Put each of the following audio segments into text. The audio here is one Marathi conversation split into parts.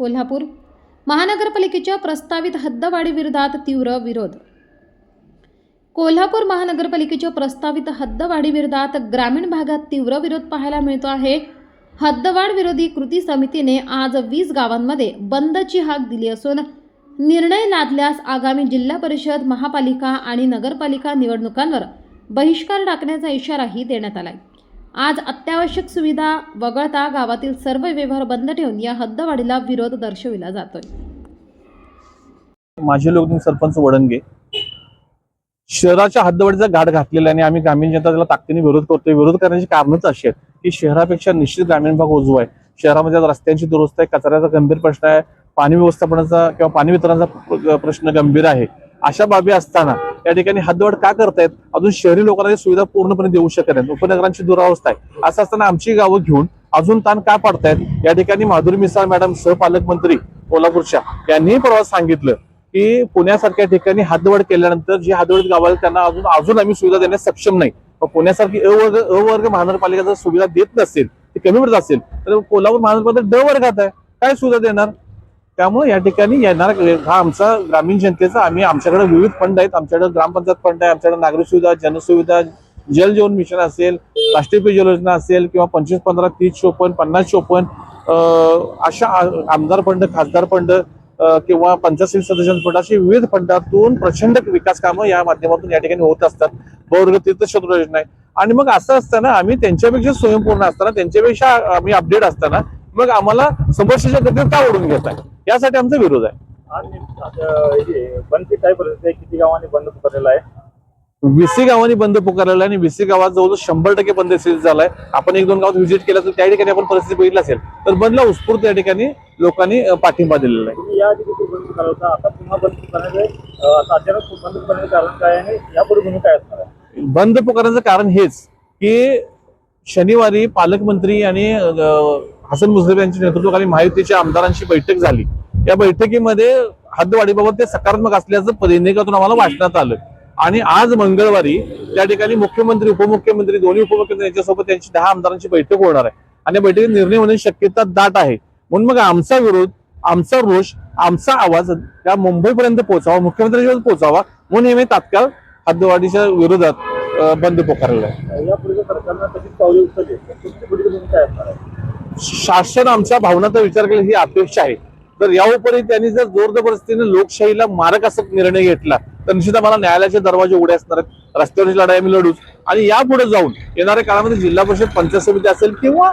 कोल्हापूर. महानगरपालिकेच्या प्रस्तावित हद्दवाढी विरोधात तीव्र विरोध. कोल्हापूर महानगरपालिकेच्या प्रस्तावित हद्दवाढीविरोधात ग्रामीण भागात तीव्र विरोध पाहायला मिळतो आहे. हद्दवाढ विरोधी कृती समितीने आज वीस गावांमध्ये बंदची हाक दिली असून निर्णय लादल्यास आगामी जिल्हा परिषद महापालिका आणि नगरपालिका निवडणुकांवर बहिष्कार टाकण्याचा इशाराही देण्यात आला आहे आज अत्यावश्यक सुविधा वगळता गावातील सर्व व्यवहार बंद ठेवून या हद्दवाढीला विरोध दर्शविला जातोय. माझे लोक सरपंच वडंगे शहराच्या हद्दवाढीचा गाठ घातलेला आहे आणि आम्ही ग्रामीण जनता त्याला ताकदीने विरोध करतोय. विरोध करण्याची कारणच अशी आहेत की शहरापेक्षा निश्चित ग्रामीण भाग उजवा आहे. शहरामध्ये आज रस्त्यांची दुरुस्त आहे कचऱ्याचा गंभीर प्रश्न आहे पाणी व्यवस्थापनाचा किंवा पाणी वितरणाचा प्रश्न गंभीर आहे. अशा बाबी असताना या ठिकाणी हद्दवाढ का करतायत? अजून शहरी लोकांना सुविधा पूर्णपणे देऊ शकत नाहीत. उपनगरांची दुरावस्था आहे. असं असताना आमची गावं घेऊन अजून ताण का पडतायत? या ठिकाणी माधुरी मिसाळ मॅडम सहपालकमंत्री कोल्हापूरच्या यांनीही परवा सांगितलं की पुण्यासारख्या ठिकाणी हद्दवाढ केल्यानंतर जी हद्दवाढीत गावाला त्यांना अजून अजून आम्ही सुविधा देण्यास सक्षम नाही. पुण्यासारखी अ वर्ग महानगरपालिका जर सुविधा देत नसेल ती कमी पडत असेल तर कोल्हापूर महानगरपालिका ड वर्गात आहे. काय सुविधा देणार? त्यामुळे या ठिकाणी येणार हा आमचा ग्रामीण जनतेचा. आम्ही आमच्याकडे विविध फंड आहेत. आमच्याकडे ग्रामपंचायत फंड आहे आमच्याकडे नागरिक सुविधा जनसुविधा जल जीवन मिशन असेल राष्ट्रीय पेयजल योजना असेल किंवा पंचवीस पंधरा तीस चोपन्न पन्नास चोपन्न अशा आमदार फंड खासदार फंड किंवा पंचायत सदस्य फंड अशी विविध फंडातून प्रचंड विकास कामं या माध्यमातून या ठिकाणी होत असतात. बहुवर्ग तीर्थक्षेत्र योजना आहे. आणि मग असं असताना आम्ही त्यांच्यापेक्षा स्वयंपूर्ण असताना त्यांच्यापेक्षा आम्ही अपडेट असताना मग आम्हाला समस्येच्या गतीत का ओढून घेत आहे यासाठी आमचा विरोध आहे. आणि आता बंदची काय परिस्थिती आहे? किती गावांनी बंद पुकारलेला आहे? गावांनी बंद पुकारलेला आणि बीसी गावात जवळजवळ शंभर टक्के बंद स्थिती झालाय. आपण एक दोन गावात व्हिजिट केलं तर त्या ठिकाणी आपण परिस्थिती बघितली असेल. तर बंदला उत्स्फूर्त या ठिकाणी लोकांनी पाठिंबा दिलेला आहे. या आधी बंद पुकारला होता. आता पुन्हा बंद पुकारण्याचे अं, आता अचानक बंद पुकारण्याचे कारण काय आहे? आणि यापुढे भूमिका काय असणार आहे? बंद पुकारण्याचं कारण हेच की शनिवारी पालकमंत्री आणि अं, हसन मुश्रीफ यांच्या नेतृत्वाखाली महायुतीच्या आमदारांची बैठक झाली. या बैठकीमध्ये हद्दवाढीबाबत ते सकारात्मक असल्याचं परिनिकातून आम्हाला वाचण्यात आलं. आणि आज मंगळवारी त्या ठिकाणी मुख्यमंत्री उपमुख्यमंत्री दोन्ही उपमुख्यमंत्री यांच्यासोबत त्यांची दहा आमदारांची बैठक होणार आहे. आणि या बैठकीत निर्णय होण्याची शक्यता दाट आहे. म्हणून मग आमचा विरोध आमचा रोष आमचा आवाज त्या मुंबईपर्यंत पोहोचावा मुख्यमंत्र्यांपर्यंत पोहोचावा म्हणून हे मी तात्काळ हद्दवाढीच्या विरोधात बंद पुकारलेला आहे? शासन आमच्या भावनाचा विचार केला ही अपेक्षा आहे. तर याउपरी त्यांनी जर जोर जबरदस्तीने लोकशाहीला मारक असा निर्णय घेतला तर निश्चित आम्हाला न्यायालयाचे दरवाजे उघडे असणार आहेत. रस्त्यावरची लढाई आम्ही लढूच. आणि यापुढे जाऊन येणाऱ्या काळामध्ये जिल्हा परिषद पंचायत समिती असेल किंवा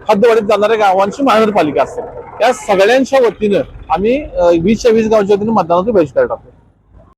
हद्दवाडीत जाणाऱ्या गावांची महानगरपालिका असेल. या सगळ्यांच्या वतीनं आम्ही वीसच्या वीस गावच्या वतीनं मतदानाचा बहिष्कार टाकतो